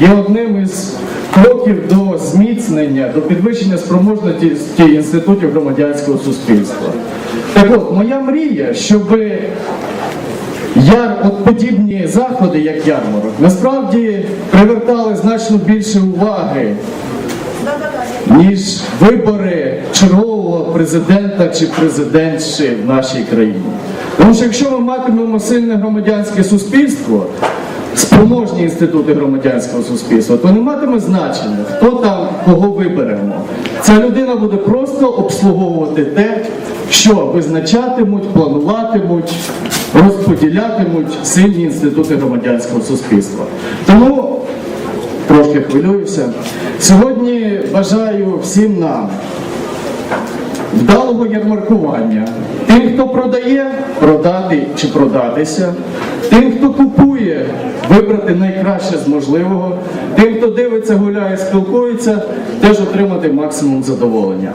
є одним із кроків до зміцнення, до підвищення спроможності інститутів громадянського суспільства. Так от, моя мрія, щоб Яр, от подібні заходи, як ярмарок, насправді привертали значно більше уваги, ніж вибори чергового президента чи президентші в нашій країні. Тому що якщо ми матимемо сильне громадянське суспільство, спроможні інститути громадянського суспільства, то не матиме значення, хто там кого виберемо. Ця людина буде просто обслуговувати те, що визначатимуть, плануватимуть, розподілятимуть сильні інститути громадянського суспільства. Тому трошки хвилююся. Сьогодні бажаю всім нам вдалого ярмаркування. Тим, хто продає, продати чи продатися. Тим, хто купує, вибрати найкраще з можливого. Тим, хто дивиться, гуляє, спілкується, теж отримати максимум задоволення.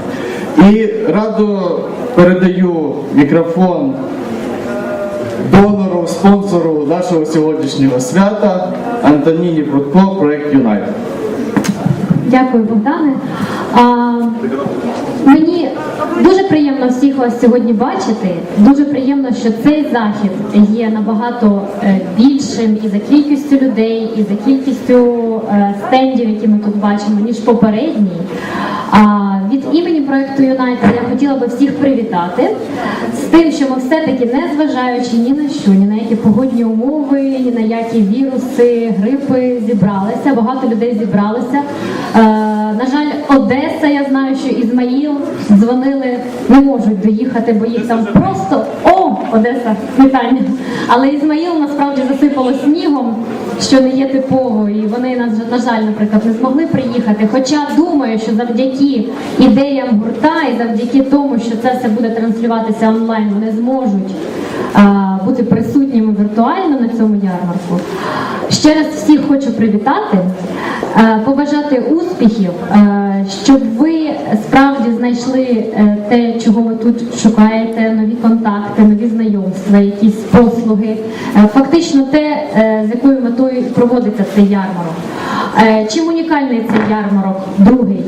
І радо передаю мікрофон донору, спонсору нашого сьогоднішнього свята Антоніні Прудко, проект Юнайтед. Дякую, Богдане. А, мені дуже приємно всіх вас сьогодні бачити. Дуже приємно, що цей захід є набагато е, більшим і за кількістю людей, і за кількістю е, стендів, які ми тут бачимо, ніж попередній. А від імені проекту Юнайтед я хотіла би всіх привітати з тим, що ми все-таки, не зважаючи ні на що, ні на які погодні умови, ні на які віруси, грипи зібралися. Багато людей зібралися. На жаль, Одеса, я знаю, що Ізмаїл дзвонили, не можуть доїхати, бо їх там просто о, Одеса, вітання. Але Ізмаїл насправді засипало снігом, що не є типово, і вони на, на жаль, наприклад, не змогли приїхати. Хоча думаю, що завдяки ідеям гурта і завдяки тому, що це все буде транслюватися онлайн, вони зможуть бути присутніми віртуально на цьому ярмарку. Ще раз всіх хочу привітати, е, побажати успіхів, е, щоб ви справді знайшли е, те, чого ви тут шукаєте, нові контакти, нові знайомства, якісь послуги. Е, Фактично те, е, з якою метою проводиться цей ярмарок. Е, Чим унікальний цей ярмарок? Другий.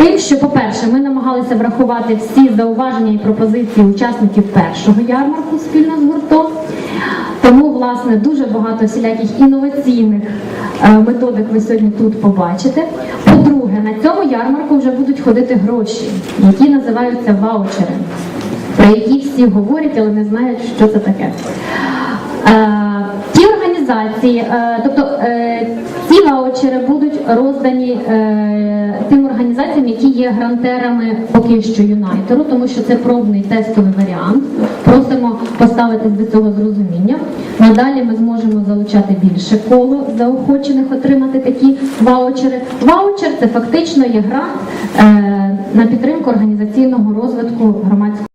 Тим, що, по-перше, ми намагалися врахувати всі зауваження і пропозиції учасників першого ярмарку спільно з гуртом. Тому, власне, дуже багато всіляких інноваційних е, методик ви сьогодні тут побачите. По-друге, на цьому ярмарку вже будуть ходити гроші, які називаються ваучери, про які всі говорять, але не знають, що це таке. Е, Ті організації, е, тобто ці ваучери будуть роздані е, тим організаціям, які є грантерами поки що Юнайтеру, тому що це пробний тестовий варіант. Просимо поставитись до цього з розумінням. Надалі ми зможемо залучати більше коло заохочених отримати такі ваучери. Ваучер це фактично є грант е, на підтримку організаційного розвитку громадського.